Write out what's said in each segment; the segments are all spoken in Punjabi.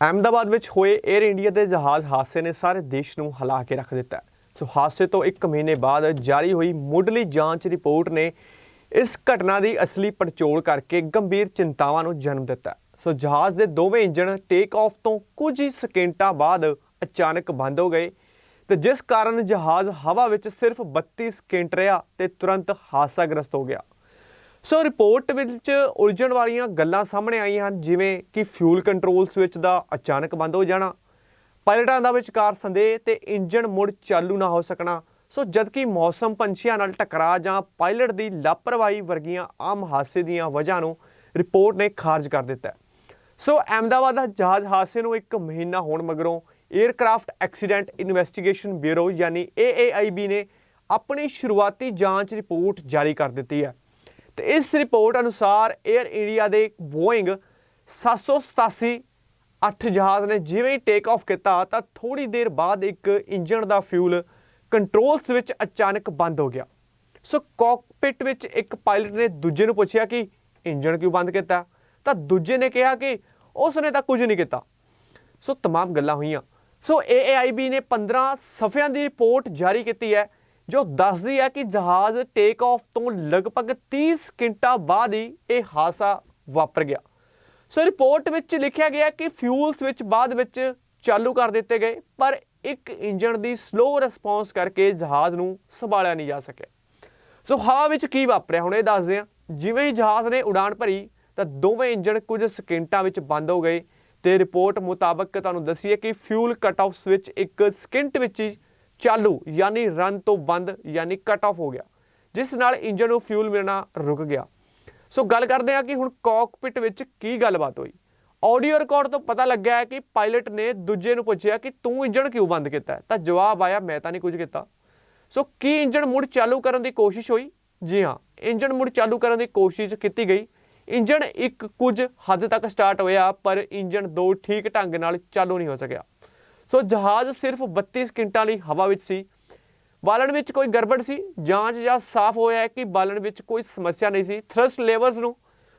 ਅਹਿਮਦਾਬਾਦ ਵਿੱਚ ਹੋਏ 에ਅਰ ਇੰਡੀਆ ਦੇ ਜਹਾਜ਼ ਹਾਦਸੇ ਨੇ ਸਾਰੇ ਦੇਸ਼ ਨੂੰ ਹਿਲਾ ਕੇ ਰੱਖ ਦਿੱਤਾ ਸੋ ਹਾਦਸੇ ਤੋਂ 1 ਮਹੀਨੇ ਬਾਅਦ ਜਾਰੀ ਹੋਈ ਮੁੱਢਲੀ ਜਾਂਚ ਰਿਪੋਰਟ ਨੇ ਇਸ ਘਟਨਾ ਦੀ ਅਸਲੀ ਪੜਚੋਲ ਕਰਕੇ ਗੰਭੀਰ ਚਿੰਤਾਵਾਂ ਨੂੰ ਜਨਮ ਦਿੱਤਾ ਸੋ ਜਹਾਜ਼ ਦੇ ਦੋਵੇਂ ਇੰਜਣ ਟੇਕ ਆਫ ਤੋਂ ਕੁਝ ਹੀ ਸਕਿੰਟਾਂ ਬਾਅਦ ਅਚਾਨਕ ਬੰਦ ਹੋ ਗਏ ਤੇ ਜਿਸ ਕਾਰਨ ਜਹਾਜ਼ ਹਵਾ ਵਿੱਚ ਸਿਰਫ 32 ਸਕਿੰਟ ਰਿਹਾ ਤੇ ਤੁਰੰਤ ਹਾਦਸਾਗ੍ਰਸਤ ਹੋ ਗਿਆ। ਸੋ ਰਿਪੋਰਟ ਵਿੱਚ ਉਲਝਣ ਵਾਲੀਆਂ ਗੱਲਾਂ ਸਾਹਮਣੇ ਆਈਆਂ ਹਨ, ਜਿਵੇਂ ਕਿ ਫਿਊਲ ਕੰਟਰੋਲ ਸਵਿਚ ਦਾ ਅਚਾਨਕ ਬੰਦ ਹੋ ਜਾਣਾ, ਪਾਇਲਟਾਂ ਦਾ ਵਿਚਕਾਰ ਸੰਦੇਹ ਤੇ ਇੰਜਣ ਮੁੜ ਚਾਲੂ ਨਾ ਹੋ ਸਕਣਾ, ਸੋ ਜਦਕਿ ਮੌਸਮ ਪੰਛੀਆਂ ਨਾਲ ਟਕਰਾਅ ਜਾਂ ਪਾਇਲਟ ਦੀ ਲਾਪਰਵਾਹੀ ਵਰਗੀਆਂ ਆਮ ਹਾਦਸੇ ਦੀਆਂ ਵਜ੍ਹਾ ਨੂੰ ਰਿਪੋਰਟ ਨੇ ਖਾਰਜ ਕਰ ਦਿੱਤਾ ਸੋ ਅਹਿਮਦਾਬਾਦ ਦਾ ਜਹਾਜ਼ ਹਾਦਸੇ ਨੂੰ ਇੱਕ ਮਹੀਨਾ ਹੋਣ ਮਗਰੋਂ 에ਅਰਕ੍ਰਾਫਟ ਐਕਸੀਡੈਂਟ ਇਨਵੈਸਟੀਗੇਸ਼ਨ ਬਿਊਰੋ ਯਾਨੀ AAIB ਨੇ ਆਪਣੀ ਸ਼ੁਰੂਆਤੀ ਜਾਂਚ ਰਿਪੋਰਟ ਜਾਰੀ ਕਰ ਦਿੱਤੀ ਹੈ। ਤੇ ਇਸ ਰਿਪੋਰਟ ਅਨੁਸਾਰ 에ਅਰ ਇੰਡੀਆ ਦੇ ਬੋਇੰਗ 787 8 ਜਹਾਜ਼ ਨੇ ਜਿਵੇਂ ਹੀ ਟੇਕ ਆਫ ਕੀਤਾ ਤਾਂ ਥੋੜੀ ਦੇਰ ਬਾਅਦ ਇੱਕ ਇੰਜਣ ਦਾ ਫਿਊਲ ਕੰਟਰੋਲ ਸਵਿਚ ਅਚਾਨਕ ਬੰਦ ਹੋ ਗਿਆ। ਸੋ ਕਾਕਪਿਟ ਵਿੱਚ ਇੱਕ ਪਾਇਲਟ ਨੇ ਦੂਜੇ ਨੂੰ ਪੁੱਛਿਆ ਕਿ ਇੰਜਣ ਕਿਉਂ ਬੰਦ ਕੀਤਾ? ਤਾਂ ਦੂਜੇ ਨੇ ਕਿਹਾ ਕਿ ਉਸ ਨੇ ਤਾਂ ਕੁਝ ਨਹੀਂ ਕੀਤਾ। ਸੋ ਤਮਾਮ ਗੱਲਾਂ ਹੋਈਆਂ। ਸੋ AAIB ਨੇ 15 ਸਫ਼ਿਆਂ ਦੀ ਰਿਪੋਰਟ ਜਾਰੀ ਕੀਤੀ ਹੈ। ਜੋ ਦੱਸਦੀ ਹੈ ਕਿ ਜਹਾਜ਼ ਟੇਕ ਆਫ ਤੋਂ ਲਗਭਗ 30 ਸਕਿੰਟਾਂ ਬਾਅਦ ਹੀ ਇਹ ਹਾਦਸਾ ਵਾਪਰ ਗਿਆ। ਸੋ ਰਿਪੋਰਟ ਵਿੱਚ ਲਿਖਿਆ ਗਿਆ ਕਿ ਫਿਊਲ ਸਵਿਚ ਬਾਅਦ ਵਿੱਚ ਚਾਲੂ ਕਰ ਦਿੱਤੇ ਗਏ, ਪਰ ਇੱਕ ਇੰਜਨ ਦੀ ਸਲੋ ਰਿਸਪੌਂਸ ਕਰਕੇ ਜਹਾਜ਼ ਨੂੰ ਸੰਭਾਲਿਆ ਨਹੀਂ ਜਾ ਸਕਿਆ। ਸੋ ਹਵਾ ਵਿੱਚ ਕੀ ਵਾਪਰਿਆ? ਹੁਣ ਇਹ ਦੱਸਦੇ ਹਾਂ। ਜਿਵੇਂ ਹੀ ਜਹਾਜ਼ ਨੇ ਉਡਾਨ ਭਰੀ, ਤਾਂ ਦੋਵੇਂ ਇੰਜਣ ਕੁਝ ਸਕਿੰਟਾਂ ਵਿੱਚ ਬੰਦ ਹੋ ਗਏ ਤੇ ਰਿਪੋਰਟ ਮੁਤਾਬਕ ਤੁਹਾਨੂੰ ਦੱਸੀਏ ਕਿ ਫਿਊਲ ਕਟ ਆਫ ਸਵਿਚ ਇੱਕ ਸਕਿੰਟ ਵਿੱਚ ਹੀ ਚਾਲੂ, ਯਾਨੀ ਰਨ ਤੋਂ ਬੰਦ, ਯਾਨੀ ਕਟ ਆਫ ਹੋ ਗਿਆ, ਜਿਸ ਨਾਲ ਇੰਜਨ ਨੂੰ ਫਿਊਲ ਮਿਲਣਾ ਰੁਕ ਗਿਆ। ਸੋ ਗੱਲ ਕਰਦੇ ਹਾਂ ਕਿ ਹੁਣ ਕਾਕਪਿਟ ਵਿੱਚ ਕੀ ਗੱਲਬਾਤ ਹੋਈ। ਆਡੀਓ ਰਿਕਾਰਡ ਤੋਂ ਪਤਾ ਲੱਗਿਆ ਹੈ ਕਿ ਪਾਇਲਟ ਨੇ ਦੂਜੇ ਨੂੰ ਪੁੱਛਿਆ ਕਿ ਤੂੰ ਇੰਜਣ ਕਿਉਂ ਬੰਦ ਕੀਤਾ ਤਾਂ ਜਵਾਬ ਆਇਆ, ਮੈਂ ਤਾਂ ਨਹੀਂ ਕੁਝ ਕੀਤਾ। ਸੋ ਕੀ ਇੰਜਣ ਮੁੜ ਚਾਲੂ ਕਰਨ ਦੀ ਕੋਸ਼ਿਸ਼ ਹੋਈ? ਜੀ ਹਾਂ, ਇੰਜਣ ਮੁੜ ਚਾਲੂ ਕਰਨ ਦੀ ਕੋਸ਼ਿਸ਼ ਕੀਤੀ ਗਈ। ਇੰਜਣ ਇੱਕ ਕੁਝ ਹੱਦ ਤੱਕ ਸਟਾਰਟ ਹੋਇਆ, ਪਰ ਇੰਜਣ ਦੋ ਠੀਕ ਢੰਗ ਨਾਲ ਚਾਲੂ ਨਹੀਂ ਹੋ ਸਕਿਆ। ਸੋ ਜਹਾਜ਼ ਸਿਰਫ 32 ਸਕਿੰਟਾਂ ਲਈ ਹਵਾ ਵਿੱਚ ਸੀ। ਬਾਲਣ ਵਿੱਚ ਕੋਈ ਗੜਬੜ ਸੀ, ਜਾਂਚ ਜਾਂ ਸਾਫ਼ ਹੋਇਆ ਹੈ ਕਿ ਬਾਲਣ ਵਿੱਚ ਕੋਈ ਸਮੱਸਿਆ ਨਹੀਂ ਸੀ। ਥਰਸਟ ਲੇਵਰਸ ਨੂੰ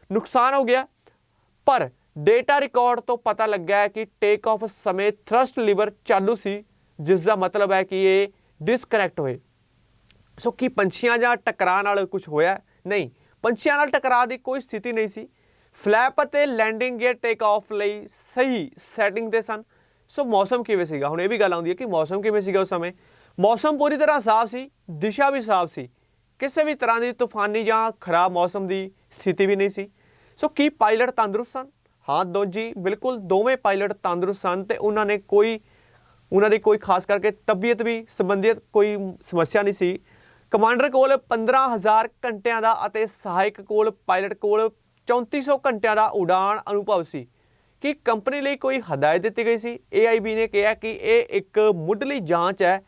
ਨੁਕਸਾਨ ਹੋ ਗਿਆ, ਪਰ ਡੇਟਾ ਰਿਕਾਰਡ ਤੋਂ ਪਤਾ ਲੱਗਾ ਹੈ ਕਿ ਟੇਕ ਆਫ ਸਮੇਂ ਥਰਸਟ ਲੀਵਰ ਚਾਲੂ ਸੀ, ਜਿਸ ਦਾ ਮਤਲਬ ਹੈ ਕਿ ਇਹ ਡਿਸਕਨੈਕਟ ਹੋਏ। ਸੋ ਕੀ ਪੰਛੀਆਂ ਜਾਂ ਟਕਰਾਅ ਨਾਲ ਕੁਝ ਹੋਇਆ? ਨਹੀਂ, ਪੰਛੀਆਂ ਨਾਲ ਟਕਰਾਅ ਦੀ ਕੋਈ ਸਥਿਤੀ ਨਹੀਂ ਸੀ। ਫਲੈਪ ਅਤੇ ਲੈਂਡਿੰਗ ਗੇਅਰ ਟੇਕ ਆਫ ਲਈ ਸਹੀ ਸੈਟਿੰਗ ਦੇ ਸਨ। ਸੋ ਮੌਸਮ ਕਿਵੇਂ ਸੀਗਾ? ਹੁਣ ਇਹ ਵੀ ਗੱਲ ਆਉਂਦੀ ਹੈ ਕਿ ਮੌਸਮ ਕਿਵੇਂ ਸੀਗਾ ਉਸ ਸਮੇਂ? ਮੌਸਮ ਪੂਰੀ ਤਰ੍ਹਾਂ ਸਾਫ਼ ਸੀ, ਦਿਸ਼ਾ ਵੀ ਸਾਫ਼ ਸੀ। ਕਿਸੇ ਵੀ ਤਰ੍ਹਾਂ ਦੀ ਤੂਫਾਨੀ ਜਾਂ ਖਰਾਬ ਮੌਸਮ ਦੀ ਸਥਿਤੀ ਵੀ ਨਹੀਂ ਸੀ। ਸੋ ਕੀ ਪਾਇਲਟ ਤੰਦਰੁਸਤ ਸਨ? ਹਾਂ, ਦੋ ਜੀ, ਬਿਲਕੁਲ ਦੋਵੇਂ ਪਾਇਲਟ ਤੰਦਰੁਸਤ ਸਨ ਤੇ ਉਹਨਾਂ ਨੇ ਕੋਈ, ਉਹਨਾਂ ਦੀ ਕੋਈ ਖਾਸ ਕਰਕੇ ਤਬੀਅਤ ਵੀ ਸੰਬੰਧਿਤ ਕੋਈ ਸਮੱਸਿਆ ਨਹੀਂ ਸੀ। ਕਮਾਂਡਰ ਕੋਲ 15000 ਘੰਟਿਆਂ ਦਾ ਅਤੇ ਸਹਾਇਕ ਕੋਲ, ਪਾਇਲਟ ਕੋਲ 3400 ਘੰਟਿਆਂ ਦਾ ਉਡਾਣ ਅਨੁਭਵ ਸੀ। ਕਿ ਕੰਪਨੀ ਲਈ ਕੋਈ ਹਦਾਇਤ ਦਿੱਤੀ ਗਈ ਸੀ। AIB ਨੇ ਕਿਹਾ ਕਿ ਇਹ ਇੱਕ ਮੁੱਢਲੀ ਜਾਂਚ ਹੈ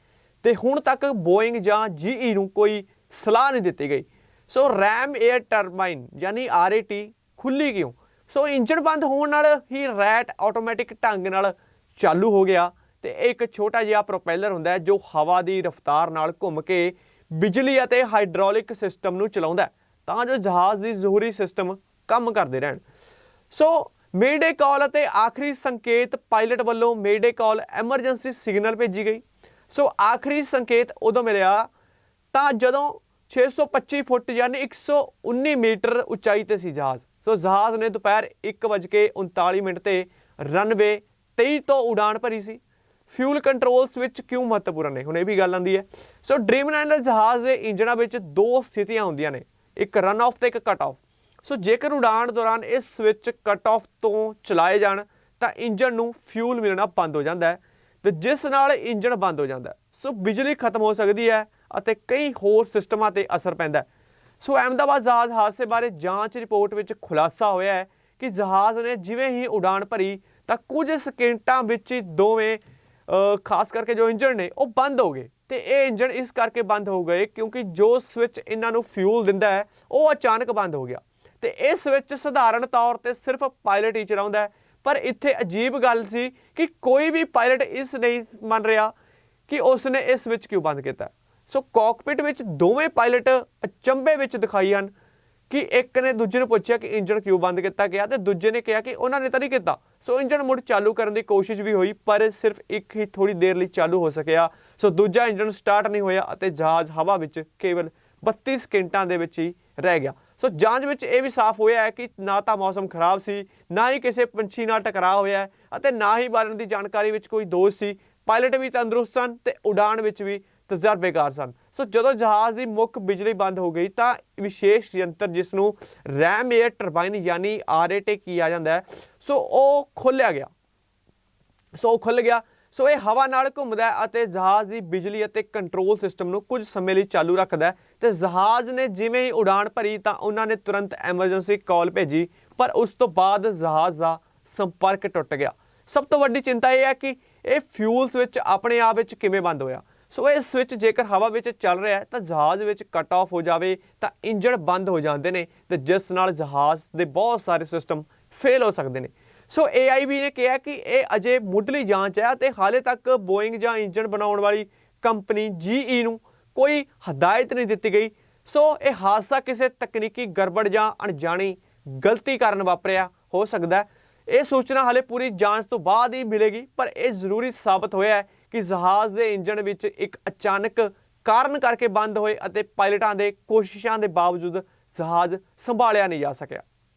ਤੇ ਹੁਣ ਤੱਕ ਬੋਇੰਗ ਜਾਂ GE ਨੂੰ ਕੋਈ ਸਲਾਹ ਨਹੀਂ ਦਿੱਤੀ ਗਈ। ਸੋ ਰੈਮ 에ਅਰ ਟਰਬਾਈਨ ਯਾਨੀ RAT ਖੁੱਲੀ ਕਿਉਂ? ਸੋ ਇੰਜਣ ਬੰਦ ਹੋਣ ਨਾਲ ਹੀ ਰੈਟ ਆਟੋਮੈਟਿਕ ਢੰਗ ਨਾਲ ਚਾਲੂ ਹੋ ਗਿਆ ਤੇ ਇਹ ਇੱਕ ਛੋਟਾ ਜਿਹਾ ਪ੍ਰੋਪੈਲਰ ਹੁੰਦਾ ਜੋ ਹਵਾ ਦੀ ਰਫ਼ਤਾਰ ਨਾਲ ਘੁੰਮ ਕੇ ਬਿਜਲੀ ਅਤੇ ਹਾਈਡ੍ਰੋਲਿਕ ਸਿਸਟਮ ਨੂੰ ਚਲਾਉਂਦਾ ਤਾਂ ਜੋ ਜਹਾਜ਼ ਦੀ ਜ਼ਰੂਰੀ ਸਿਸਟਮ ਕੰਮ ਕਰਦੇ ਰਹਿਣ। ਸੋ ਮੇਡੇ ਕਾਲ ਅਤੇ ਆਖਰੀ ਸੰਕੇਤ ਪਾਇਲਟ ਵੱਲੋਂ ਮੇਡੇ ਕਾਲ ਐਮਰਜੈਂਸੀ ਸਿਗਨਲ ਭੇਜੀ ਗਈ। ਸੋ ਆਖਰੀ ਸੰਕੇਤ ਉਦੋਂ ਮਿਲਿਆ ਤਾਂ ਜਦੋਂ 625 ਫੁੱਟ ਯਾਨੀ 119 ਮੀਟਰ ਉਚਾਈ ਤੇ ਸੀ ਜਹਾਜ਼। ਸੋ ਜਹਾਜ਼ ਨੇ ਦੁਪਹਿਰ 1:39 ਮਿੰਟ ਤੇ ਰਨਵੇ 23 ਤੋਂ ਉਡਾਨ ਭਰੀ ਸੀ। ਫਿਊਲ ਕੰਟਰੋਲ ਸਵਿਚ ਕਿਉਂ ਮਹੱਤਵਪੂਰਨ ਨੇ? ਹੁਣ ਇਹ ਵੀ ਗੱਲ ਆਉਂਦੀ ਹੈ। ਸੋ ਡ੍ਰੀਮਲਾਈਨਰ ਜਹਾਜ਼ ਦੇ ਇੰਜਣਾਂ ਵਿੱਚ ਦੋ ਸਥਿਤੀਆਂ ਹੁੰਦੀਆਂ ਨੇ। ਇੱਕ ਰਨ ਆਫ ਤੇ ਇੱਕ ਕਟ ਆਫ ਸੋ ਜੇਕਰ ਉਡਾਣ ਦੌਰਾਨ ਇਹ ਸਵਿਚ ਕੱਟ ਆਫ ਤੋਂ ਚਲਾਏ ਜਾਣ, ਤਾਂ ਇੰਜਣ ਨੂੰ ਫਿਊਲ ਮਿਲਣਾ ਬੰਦ ਹੋ ਜਾਂਦਾ ਹੈ ਤੇ ਜਿਸ ਨਾਲ ਇੰਜਣ ਬੰਦ ਹੋ ਜਾਂਦਾ ਸੋ ਬਿਜਲੀ ਖਤਮ ਹੋ ਸਕਦੀ ਹੈ ਅਤੇ ਕਈ ਹੋਰ ਸਿਸਟਮਾਂ ਤੇ ਅਸਰ ਪੈਂਦਾ ਸੋ ਅਹਿਮਦਾਬਾਦ ਜਹਾਜ਼ ਹਾਦਸੇ ਬਾਰੇ ਜਾਂਚ ਰਿਪੋਰਟ ਵਿੱਚ ਖੁਲਾਸਾ ਹੋਇਆ ਹੈ ਕਿ ਜਹਾਜ਼ ਨੇ ਜਿਵੇਂ ਹੀ ਉਡਾਨ ਭਰੀ, ਤਾਂ ਕੁਝ ਸਕਿੰਟਾਂ ਵਿੱਚ ਹੀ ਦੋਵੇਂ ਖਾਸ ਕਰਕੇ ਜੋ ਇੰਜਣ ਨੇ, ਉਹ ਬੰਦ ਹੋ ਗਏ। ਤੇ ਇਹ ਇੰਜਣ ਇਸ ਕਰਕੇ ਬੰਦ ਹੋ ਗਏ ਕਿਉਂਕਿ ਜੋ ਸਵਿਚ ਇਹਨਾਂ ਨੂੰ ਫਿਊਲ ਦਿੰਦਾ ਹੈ, ਉਹ ਅਚਾਨਕ ਬੰਦ ਹੋ ਗਿਆ। ਤੇ ਇਹ ਸਵਿਚ ਸਧਾਰਨ ਤੌਰ ਤੇ ਸਿਰਫ ਪਾਇਲਟ ਹੀ ਚਲਾਉਂਦਾ ਪਰ ਇੱਥੇ ਅਜੀਬ ਗੱਲ ਸੀ ਕਿ ਕੋਈ ਵੀ ਪਾਇਲਟ ਇਸ ਨਹੀਂ ਮੰਨ ਰਿਹਾ ਕਿ ਉਸ ਨੇ ਇਹ ਸਵਿਚ ਕਿਉਂ ਬੰਦ ਕੀਤਾ। ਸੋ ਕਾਕਪਿਟ ਵਿੱਚ ਦੋਵੇਂ ਪਾਇਲਟ ਅਚੰਭੇ ਵਿੱਚ ਦਿਖਾਈ ਹਨ ਕਿ ਇੱਕ ਨੇ ਦੂਜੇ ਨੂੰ ਪੁੱਛਿਆ ਕਿ ਇੰਜਣ ਕਿਉਂ ਬੰਦ ਕੀਤਾ ਗਿਆ ਤੇ ਦੂਜੇ ਨੇ ਕਿਹਾ ਕਿ ਉਹਨਾਂ ਨੇ ਤਾਂ ਨਹੀਂ ਕੀਤਾ। ਸੋ ਇੰਜਣ ਮੁੜ ਚਾਲੂ ਕਰਨ ਦੀ ਕੋਸ਼ਿਸ਼ ਵੀ ਹੋਈ, ਪਰ ਸਿਰਫ ਇੱਕ ਹੀ ਥੋੜੀ ਦੇਰ ਲਈ ਚਾਲੂ ਹੋ ਸਕਿਆ। ਸੋ ਦੂਜਾ ਇੰਜਣ ਸਟਾਰਟ ਨਹੀਂ ਹੋਇਆ ਅਤੇ ਜਹਾਜ਼ ਹਵਾ ਵਿੱਚ ਕੇਵਲ 32 ਸਕਿੰਟਾਂ ਦੇ ਵਿੱਚ ਹੀ ਰਹਿ ਗਿਆ। ਸੋ ਜਾਂਚ ਵਿੱਚ ਇਹ ਵੀ ਸਾਫ਼ ਹੋਇਆ ਹੈ ਕਿ ਨਾ ਤਾਂ ਮੌਸਮ ਖਰਾਬ ਸੀ, ਨਾ ਹੀ ਕਿਸੇ ਪੰਛੀ ਨਾਲ ਟਕਰਾਅ ਹੋਇਆ ਅਤੇ ਨਾ ਹੀ ਬਾਲਣ ਦੀ ਜਾਣਕਾਰੀ ਵਿੱਚ ਕੋਈ ਦੋਸ਼ ਸੀ। ਪਾਇਲਟ ਵੀ ਤੰਦਰੁਸਤ ਸਨ ਤੇ ਉਡਾਣ ਵਿੱਚ ਵੀ ਤਜਰਬੇਕਾਰ ਸਨ। ਸੋ ਜਦੋਂ ਜਹਾਜ਼ ਦੀ ਮੁੱਖ ਬਿਜਲੀ ਬੰਦ ਹੋ ਗਈ ਤਾਂ ਵਿਸ਼ੇਸ਼ ਯੰਤਰ ਜਿਸ ਨੂੰ ਰੈਮ 에ਅਰ ਟਰਬਾਈਨ ਯਾਨੀ ਆਰਏਟੀ ਕਿਹਾ ਜਾਂਦਾ ਹੈ, ਸੋ ਉਹ ਖੋਲ੍ਹਿਆ ਗਿਆ। ਸੋ ਉਹ ਖੁੱਲ ਗਿਆ। ਸੋ ਇਹ ਹਵਾ ਨਾਲ ਘੁੰਮਦਾ ਹੈ ਅਤੇ ਜਹਾਜ਼ ਦੀ ਬਿਜਲੀ ਅਤੇ ਕੰਟਰੋਲ ਸਿਸਟਮ ਨੂੰ ਕੁਝ ਸਮੇਂ ਲਈ ਚਾਲੂ ਰੱਖਦਾ ਹੈ। ਤੇ ਜਹਾਜ਼ ਨੇ ਜਿਵੇਂ ਹੀ ਉਡਾਣ ਭਰੀ ਤਾਂ ਉਹਨਾਂ ਨੇ ਤੁਰੰਤ ਐਮਰਜੈਂਸੀ ਕਾਲ ਭੇਜੀ, ਪਰ ਉਸ ਤੋਂ ਬਾਅਦ ਜਹਾਜ਼ ਦਾ ਸੰਪਰਕ ਟੁੱਟ ਗਿਆ। ਸਭ ਤੋਂ ਵੱਡੀ ਚਿੰਤਾ ਇਹ ਹੈ ਕਿ ਇਹ ਫਿਊਲ ਸਵਿਚ ਆਪਣੇ ਆਪ ਵਿੱਚ ਕਿਵੇਂ ਬੰਦ ਹੋਇਆ? ਸੋ ਇਹ ਸਵਿਚ ਜੇਕਰ ਹਵਾ ਵਿੱਚ ਚੱਲ ਰਿਹਾ ਹੈ ਤਾਂ ਜਹਾਜ਼ ਵਿੱਚ ਕੱਟ ਆਫ ਹੋ ਜਾਵੇ ਤਾਂ ਇੰਜਣ ਬੰਦ ਹੋ ਜਾਂਦੇ ਨੇ ਤੇ ਜਿਸ ਨਾਲ ਜਹਾਜ਼ ਦੇ ਬਹੁਤ ਸਾਰੇ ਸਿਸਟਮ ਫੇਲ ਹੋ ਸਕਦੇ ਨੇ। ਸੋ AIB ਨੇ ਕਿਹਾ ਕਿ ਇਹ ਅਜੇ ਮੁੱਢਲੀ ਜਾਂਚ ਹੈ ਤੇ ਹਾਲੇ ਤੱਕ ਬੋਇੰਗ ਜਾਂ ਇੰਜਣ ਬਣਾਉਣ ਵਾਲੀ ਕੰਪਨੀ GE ਨੂੰ ਕੋਈ ਹਦਾਇਤ ਨਹੀਂ ਦਿੱਤੀ ਗਈ। ਸੋ ਇਹ ਹਾਦਸਾ ਕਿਸੇ ਤਕਨੀਕੀ ਗੜਬੜ ਜਾਂ ਅਣਜਾਣੀ ਗਲਤੀ ਕਾਰਨ ਵਾਪਰਿਆ ਹੋ ਸਕਦਾ ਇਹ ਸੂਚਨਾ ਹਾਲੇ ਪੂਰੀ ਜਾਂਚ ਤੋਂ ਬਾਅਦ ਹੀ ਮਿਲੇਗੀ, ਪਰ ਇਹ ਜ਼ਰੂਰੀ ਸਾਬਤ ਹੋਇਆ ਹੈ ਕਿ ਜਹਾਜ਼ ਦੇ ਇੰਜਣ ਵਿੱਚ ਇੱਕ ਅਚਾਨਕ ਕਾਰਨ ਕਰਕੇ ਬੰਦ ਹੋਏ ਅਤੇ ਪਾਇਲਟਾਂ ਦੇ ਕੋਸ਼ਿਸ਼ਾਂ ਦੇ ਬਾਵਜੂਦ ਜਹਾਜ਼ ਸੰਭਾਲਿਆ ਨਹੀਂ ਜਾ ਸਕਿਆ।